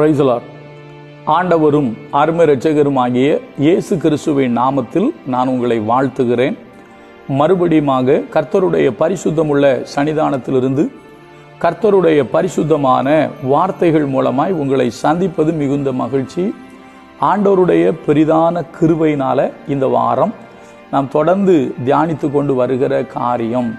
Praise the Lord ஆண்டவரும் அருமை இரட்சகருமாகிய இயேசு கிறிஸ்துவின் நாமத்தில் நான் உங்களை வாழ்த்துகிறேன். மறுபடியுமாக கர்த்தருடைய பரிசுத்தமுள்ள சன்னிதானத்திலிருந்து கர்த்தருடைய பரிசுத்தமான வார்த்தைகள் மூலமாய் உங்களை சந்திப்பது மிகுந்த மகிழ்ச்சி. ஆண்டவருடைய பெரிதான கிருவையினால் இந்த வாரம் நாம் தொடர்ந்து தியானித்து கொண்டு வருகிற காரியம்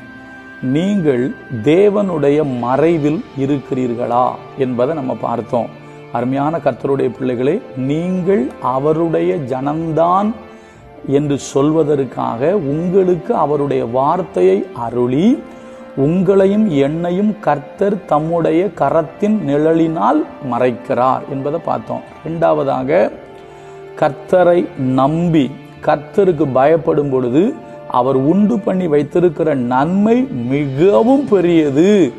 நீங்கள் தேவனுடைய மறைவில் இருக்கிறீர்களா என்பதை நம்ம பார்த்தோம். அருமையான கர்த்தருடைய பிள்ளைகளே நீங்கள் அவருடைய ஜனம்தான் என்று சொல்வதற்காக உங்களுக்கு அவருடைய வார்த்தையை அருளி உங்களையும் என்னையும் கர்த்தர் தம்முடைய கரத்தின் நிழலினால் மறைக்கிறார் என்பதை பார்த்தோம். இரண்டாவதாக கர்த்தரை நம்பி கர்த்தருக்கு பயப்படும் பொழுது அவர் உண்டு பண்ணி வைத்திருக்கிற நன்மை மிகவும் பெரியது.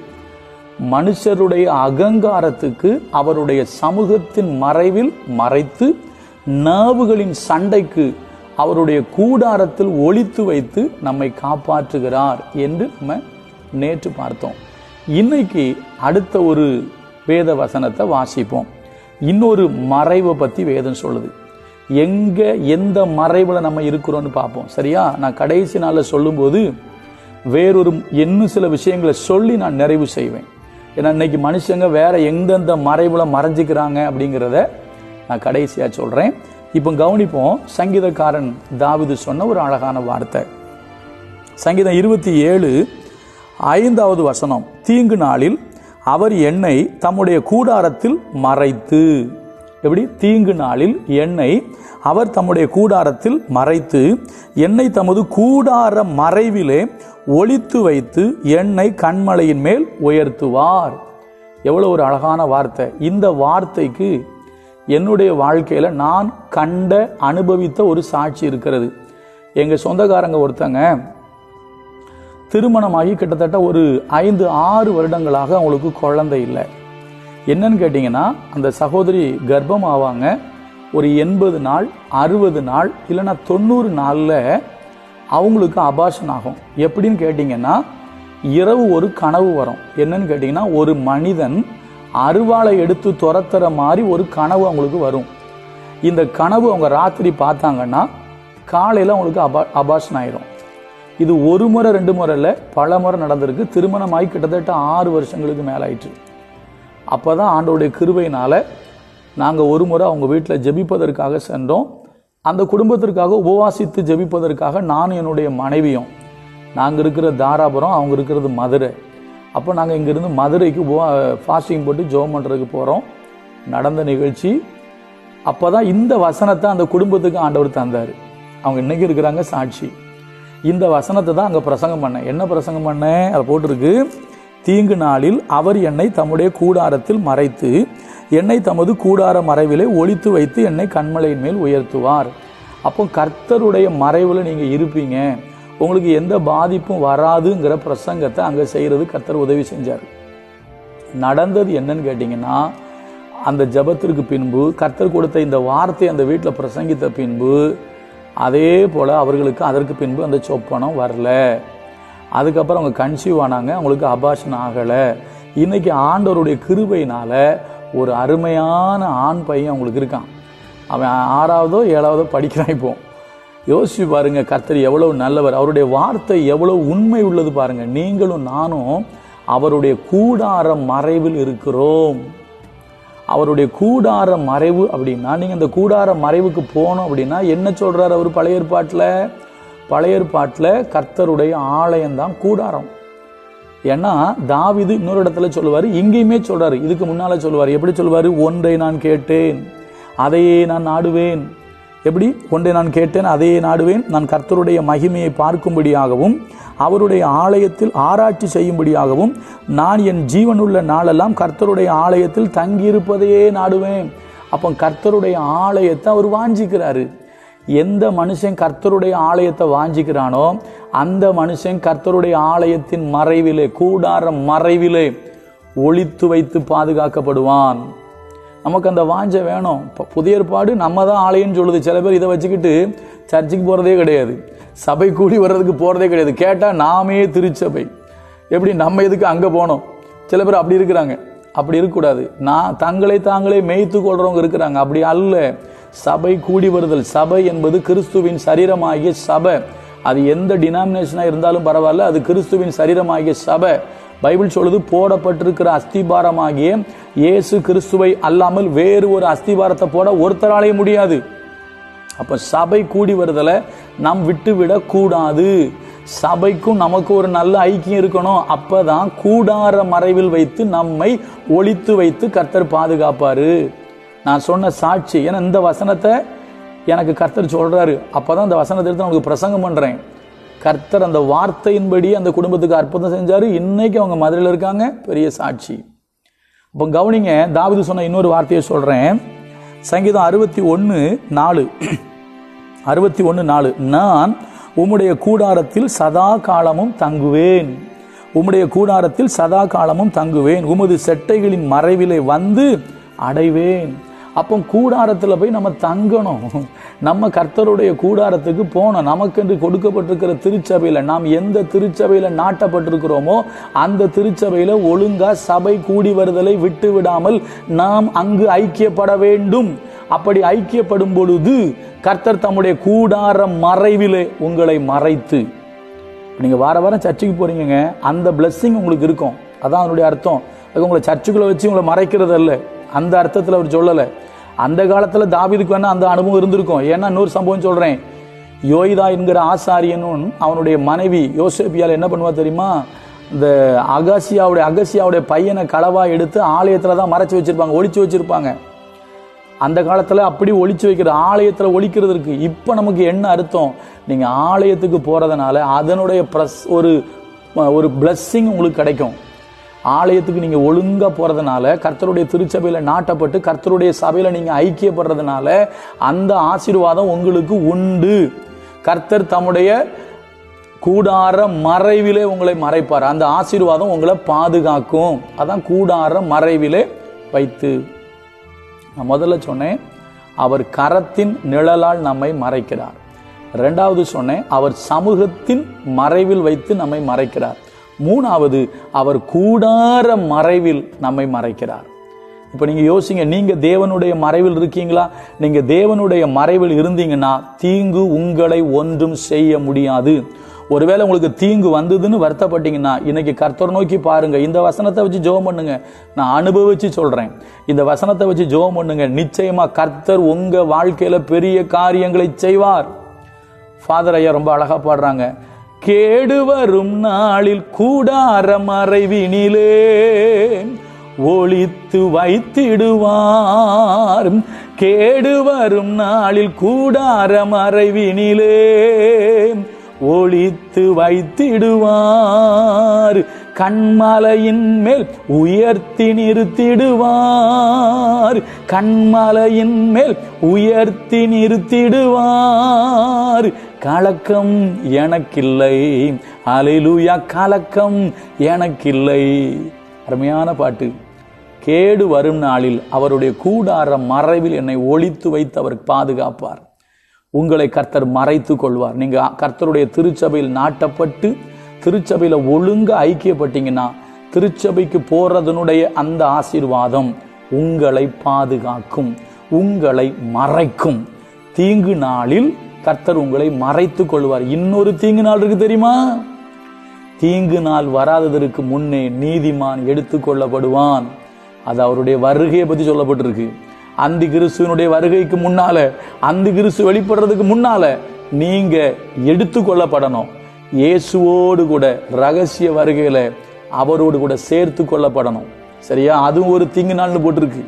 மனுஷருடைய அகங்காரத்துக்கு அவருடைய சமூகத்தின் மறைவில் மறைத்து நாவுகளின் சண்டைக்கு அவருடைய கூடாரத்தில் ஒழித்து வைத்து நம்மை காப்பாற்றுகிறார் என்று நம்ம நேற்று பார்த்தோம். இன்னைக்கு அடுத்த ஒரு வேத வசனத்தை வாசிப்போம். இன்னொரு மறைவை பற்றி வேதம் சொல்லுது. எங்க எந்த மறைவில் நம்ம இருக்கிறோன்னு பார்ப்போம். சரியா? நான் கடைசி நாளில் சொல்லும்போது வேறொரு இன்னும் சில விஷயங்களை சொல்லி நான் நிறைவு செய்வேன். ஏன்னா இன்னைக்கு மனுஷங்க வேற எந்தெந்த மறைவில் மறைஞ்சிக்கிறாங்க அப்படிங்கிறத நான் கடைசியாக சொல்கிறேன் இப்போ கவனிப்போம் சங்கீதக்காரன் தாவிது சொன்ன ஒரு அழகான வார்த்தை. சங்கீதம் இருபத்தி ஏழு ஐந்தாவது வசனம். தீங்கு நாளில் அவர் என்னை தம்முடைய கூடாரத்தில் மறைத்து. எப்படி? தீங்கு நாளில் என்னை அவர் தம்முடைய கூடாரத்தில் மறைத்து என்னை தமது கூடார மறைவிலே ஒழித்து வைத்து என்னை கண்மலையின் மேல் உயர்த்துவார். எவ்வளோ ஒரு அழகான வார்த்தை. இந்த வார்த்தைக்கு என்னுடைய வாழ்க்கையில் நான் கண்ட அனுபவித்த ஒரு சாட்சி இருக்கிறது. எங்கள் சொந்தக்காரங்க ஒருத்தங்க திருமணமாகி கிட்டத்தட்ட ஒரு ஐந்து ஆறு வருடங்களாக அவங்களுக்கு குழந்தை இல்லை. என்னன்னு கேட்டிங்கன்னா அந்த சகோதரி கர்ப்பம் ஆவாங்க ஒரு எண்பது நாள் அறுபது நாள் இல்லைன்னா தொண்ணூறு நாளில் அவங்களுக்கு அபாஷன் ஆகும். எப்படின்னு கேட்டிங்கன்னா இரவு ஒரு கனவு வரும். என்னன்னு கேட்டிங்கன்னா ஒரு மனிதன் அருவாளை எடுத்து துரத்துற மாதிரி ஒரு கனவு அவங்களுக்கு வரும். இந்த கனவு அவங்க ராத்திரி பார்த்தாங்கன்னா காலையில் அவங்களுக்கு அபா அபாஷன் ஆயிரும். இது ஒரு முறை ரெண்டு முறை இல்லை பல முறை நடந்திருக்கு. திருமணமாகி கிட்டத்தட்ட ஆறு வருஷங்களுக்கு மேலே ஆயிட்டு அப்போ தான் ஆண்டோடைய கிருபையினால் நாங்கள் ஒரு முறை அவங்க வீட்டில் ஜெபிப்பதற்காக சென்றோம். அந்த குடும்பத்திற்காக உபவாசித்து ஜெபிப்பதற்காக நானும் என்னுடைய மனைவியும் நாங்கள் இருக்கிற தாராபுரம் அவங்க இருக்கிறது மதுரை. அப்போ நாங்கள் இங்கேருந்து மதுரைக்கு உபவா ஃபாஸ்டிங் போட்டு ஜோம் பண்ணுறதுக்கு போகிறோம் நடந்த நிகழ்ச்சி. அப்போ தான் இந்த வசனத்தை அந்த குடும்பத்துக்கு ஆண்டவர் தந்தார். அவங்க இன்னைக்கு இருக்கிறாங்க சாட்சி. இந்த வசனத்தை தான் அங்கே பிரசங்கம் பண்ணேன். என்ன பிரசங்கம் பண்ணேன்? அதை போட்டிருக்கு. தீங்கு நாளில் அவர் என்னை தம்முடைய கூடாரத்தில் மறைத்து என்னை தமது கூடார மறைவிலே ஒழித்து வைத்து என்னை கண்மலையின் மேல் உயர்த்துவார். அப்போ கர்த்தருடைய மறைவில் நீங்கள் இருப்பீங்க. உங்களுக்கு எந்த பாதிப்பும் வராதுங்கிற பிரசங்கத்தை அங்கே செய்கிறது கர்த்தர் உதவி செஞ்சார். நடந்தது என்னன்னு கேட்டிங்கன்னா அந்த ஜபத்திற்கு பின்பு கர்த்தர் கொடுத்த இந்த வார்த்தை அந்த வீட்டில் பிரசங்கித்த பின்பு அதே போல் அவர்களுக்கு அதற்கு பின்பு அந்த சொப்பனம் வரல. அதுக்கப்புறம் அவங்க கன்சீவ் ஆனாங்க அவங்களுக்கு அபாஷன் ஆகலை. இன்றைக்கி ஆண்டவருடைய கிருபையினால் ஒரு அருமையான ஆண் பையன் அவங்களுக்கு இருக்கான். அவன் ஆறாவதோ ஏழாவதோ படிக்கிறான் இப்போ. யோசிச்சு பாருங்க கர்த்தர் எவ்வளவு நல்லவர். அவருடைய வார்த்தை எவ்வளவு உண்மை உள்ளது பாருங்க. நீங்களும் நானும் அவருடைய கூடார மறைவில் இருக்கிறோம். அவருடைய கூடார மறைவு அப்படின்னா நீங்கள் அந்த கூடார மறைவுக்கு போனோம் அப்படின்னா என்ன சொல்கிறார் அவர் பழைய ஏற்பாட்டில்? பழைய ஏற்பாட்டில் கர்த்தருடைய ஆலயம்தான் கூடாரம். ஏன்னா தாவிது இன்னொரு இடத்துல சொல்லுவார் இங்கேயுமே சொல்றாரு இதுக்கு முன்னால் சொல்லுவார். எப்படி சொல்லுவார்? ஒன்றை நான் கேட்டேன் அதையே நான் நாடுவேன். எப்படி? ஒன்றை நான் கேட்டேன் அதையே நாடுவேன். நான் கர்த்தருடைய மகிமையை பார்க்கும்படியாகவும் அவருடைய ஆலயத்தில் ஆராய்ச்சி செய்யும்படியாகவும் நான் என் ஜீவனுள்ள நாளெல்லாம் கர்த்தருடைய ஆலயத்தில் தங்கியிருப்பதையே நாடுவேன். அப்போ கர்த்தருடைய ஆலயத்தை அவர் வாஞ்சிக்கிறாரு. எந்த மனுஷன் கர்த்தருடைய ஆலயத்தை வாஞ்சிக்கிறானோ அந்த மனுஷன் கர்த்தருடைய ஆலயத்தின் மறைவிலே கூடார மறைவிலே ஒளித்து வைத்து பாதுகாக்கப்படுவான். நமக்கு அந்த வாஞ்சை வேணும். இப்போ புதிய ஏற்பாடு நம்ம தான் ஆலயம்னு சொல்லுது. சில பேர் இதை வச்சுக்கிட்டு சர்ச்சுக்கு போகிறதே கிடையாது. சபை கூடி வர்றதுக்கு போகிறதே கிடையாது. கேட்டால் நாமே திருச்சபை. எப்படி நம்ம எதுக்கு அங்கே போனோம்? சில பேர் அப்படி இருக்கிறாங்க. அப்படி இருக்கக்கூடாது. நான் தங்களை தாங்களே மேய்த்து கொள்றவங்க இருக்கிறாங்க. அப்படி அல்ல. சபை கூடி வருதல். சபை என்பது கிறிஸ்துவின் சரீரமாகிய சபை. அது எந்த டினாமினேஷனாக இருந்தாலும் பரவாயில்ல அது கிறிஸ்துவின் சரீரமாகிய சபை. பைபிள் சொல்லுது போடப்பட்டிருக்கிற அஸ்திபாரமாகிய இயேசு கிறிஸ்துவை அல்லாமல் வேறு ஒரு அஸ்திபாரத்தை போட ஒருத்தராலே முடியாது. அப்போ சபை கூடி வருதலை நாம் விட்டுவிடக்கூடாது சபைக்கும் நமக்கு ஒரு நல்ல ஐக்கியம் இருக்கணும். அப்பதான் கூடார மறைவில் வைத்து நம்மை ஒழித்து வைத்து கர்த்தர் பாதுகாப்பாரு. நான் சொன்ன சாட்சி ஏன்னா இந்த வசனத்தை எனக்கு கர்த்தர் சொல்கிறாரு அப்போ தான் அந்த வசனத்தை எடுத்து நான் உங்களுக்கு பிரசங்கம் பண்ணுறேன் கர்த்தர் அந்த வார்த்தையின்படி அந்த குடும்பத்துக்கு அற்புதம் செஞ்சார். இன்றைக்கி அவங்க மதுரையில் இருக்காங்க. பெரிய சாட்சி. அப்போ கவனிங்க தாவிது சொன்ன இன்னொரு வார்த்தையை சொல்கிறேன் சங்கீதம் அறுபத்தி ஒன்று நாலு. அறுபத்தி ஒன்று நாலு. நான் உம்முடைய கூடாரத்தில் சதா காலமும் தங்குவேன். உம்முடைய கூடாரத்தில் சதா காலமும் தங்குவேன். உமது செட்டைகளின் மறைவிலே வந்து அடைவேன். அப்போ கூடாரத்தில் போய் நம்ம தங்கணும். நம்ம கர்த்தருடைய கூடாரத்துக்கு போனோம் நமக்கென்று கொடுக்கப்பட்டிருக்கிற திருச்சபையில் நாம் எந்த திருச்சபையில் நாட்டப்பட்டிருக்கிறோமோ அந்த திருச்சபையில் ஒழுங்காக சபை கூடி வருதலை விட்டு விடாமல் நாம் அங்கு ஐக்கியப்பட வேண்டும். அப்படி ஐக்கியப்படும் பொழுது கர்த்தர் தம்முடைய கூடார மறைவிலே உங்களை மறைத்து. நீங்கள் வார வாரம் சர்ச்சுக்கு போறீங்க அந்த பிளஸ்ஸிங் உங்களுக்கு இருக்கும். அதான் அதனுடைய அர்த்தம். அது உங்களை சர்ச்சுக்குள்ளே வச்சு உங்களை மறைக்கிறது இல்லை அந்த அர்த்தத்தில் அவர் சொல்லலை. அந்த காலத்தில் தாவிதுக்கு வேணால் அந்த அனுபவம் இருந்திருக்கும். ஏன்னா இன்னொரு சம்பவம் சொல்கிறேன் யோய்தா என்கிற ஆசாரியனும் அவனுடைய மனைவி யோசேபியால் என்ன பண்ணுவா தெரியுமா? இந்த அகசியாவுடைய அகசியாவுடைய பையனை களவாக எடுத்து ஆலயத்தில் தான் மறைச்சு வச்சுருப்பாங்க ஒழிச்சு வச்சிருப்பாங்க. அந்த காலத்தில் அப்படி ஒழிச்சு வைக்கிற ஆலயத்தில் ஒழிக்கிறது இருக்குது இப்போ நமக்கு என்ன அர்த்தம்? நீங்கள் ஆலயத்துக்கு போகிறதுனால அதனுடைய பிரஸ் ஒரு ஒரு பிளஸ்ஸிங் உங்களுக்கு கிடைக்கும். ஆலயத்துக்கு நீங்க ஒழுங்கா போறதுனால கர்த்தருடைய திருச்சபையில நாட்டப்பட்டு கர்த்தருடைய சபையில நீங்க ஐக்கியப்படுறதுனால அந்த ஆசீர்வாதம் உங்களுக்கு உண்டு. கர்த்தர் தம்முடைய கூடார மறைவிலே உங்களை மறைப்பார். அந்த ஆசீர்வாதம் உங்களை பாதுகாக்கும். அதான் கூடார மறைவிலே வைத்து. நான் முதல்ல சொன்னேன் அவர் கரத்தின் நிழலால் நம்மை மறைக்கிறார். ரெண்டாவது சொன்னேன் அவர் சமூகத்தின் மறைவில் வைத்து நம்மை மறைக்கிறார். மூணாவது அவர் கூடார மறைவில் நம்மை மறைக்கிறார். இப்போ நீங்கள் யோசிங்க நீங்கள் தேவனுடைய மறைவில் இருக்கீங்களா? நீங்கள் தேவனுடைய மறைவில் இருந்தீங்கன்னா தீங்கு உங்களை ஒன்றும் செய்ய முடியாது. ஒருவேளை உங்களுக்கு தீங்கு வந்ததுன்னு வருத்தப்பட்டீங்கன்னா இன்னைக்கு கர்த்தர் நோக்கி பாருங்க. இந்த வசனத்தை வச்சு ஜோம் பண்ணுங்க. நான் அனுபவிச்சு சொல்றேன். இந்த வசனத்தை வச்சு ஜோம் பண்ணுங்க. நிச்சயமா கர்த்தர் உங்க வாழ்க்கையில பெரிய காரியங்களை செய்வார். ஃபாதர் ஐயா ரொம்ப அழகா பாடுறாங்க. கேடு வரும் நாளில் கூடார மறைவினிலே ஒளித்து வைத்திடுவார். கேடு வரும் நாளில் கூடார ஒழித்து ஒளித்து வைத்திடுவார். கண்மலையின் மேல் உயர்த்தி நிறுத்திடுவார். கண்மலையின் மேல் உயர்த்தி நிறுத்திடுவார். கலக்கம் எனக்கில்லை. அலையிலூயா கலக்கம் எனக்கில்லை. அருமையான பாட்டு. கேடு வரும் நாளில் அவருடைய கூடார மறைவில் என்னை ஒழித்து வைத்து அவர் பாதுகாப்பார். உங்களை கர்த்தர் மறைத்து கொள்வார். நீங்க கர்த்தருடைய திருச்சபையில் நாட்டப்பட்டு திருச்சபையில ஒழுங்கா ஐக்கியப்பட்டீங்கன்னா திருச்சபைக்கு போறதனுடைய அந்த ஆசீர்வாதம் உங்களை பாதுகாக்கும் உங்களை மறைக்கும். தீங்கு நாளில் கர்த்தர் உங்களை மறைத்து கொள்வார். இன்னொரு தீங்கு நாள் இருக்கு தெரியுமா? தீங்கு நாள் வராததற்கு முன்னே நீதிமான் எடுத்துக்கொள்ளப்படுவான் அது அவருடைய வருகையை பத்தி சொல்லப்பட்டிருக்கு. அந்தி கிறிஸ்துவனுடைய வருகைக்கு முன்னால அந்தி கிறிஸ்து வெளிப்படுறதுக்கு முன்னால நீங்க எடுத்துக்கொள்ளப்படணும். இயேசுவோடு கூட ரகசிய வருகையில அவரோடு கூட சேர்த்து கொள்ளப்படணும். சரியா? அதுவும் ஒரு தீங்கு நாள்னு போட்டிருக்கு.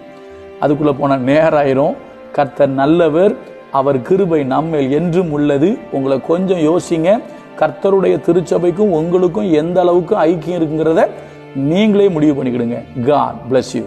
அதுக்குள்ள போன நேராயிரும். கர்த்தர் நல்லவர். அவர் கிருபை நம்மேல் என்றும் உள்ளது. உங்களை கொஞ்சம் யோசிங்க. கர்த்தருடைய திருச்சபைக்கும் உங்களுக்கும் எந்த அளவுக்கு ஐக்கியம் இருக்குங்கிறத நீங்களே முடிவு பண்ணிக்கிடுங்க. God bless you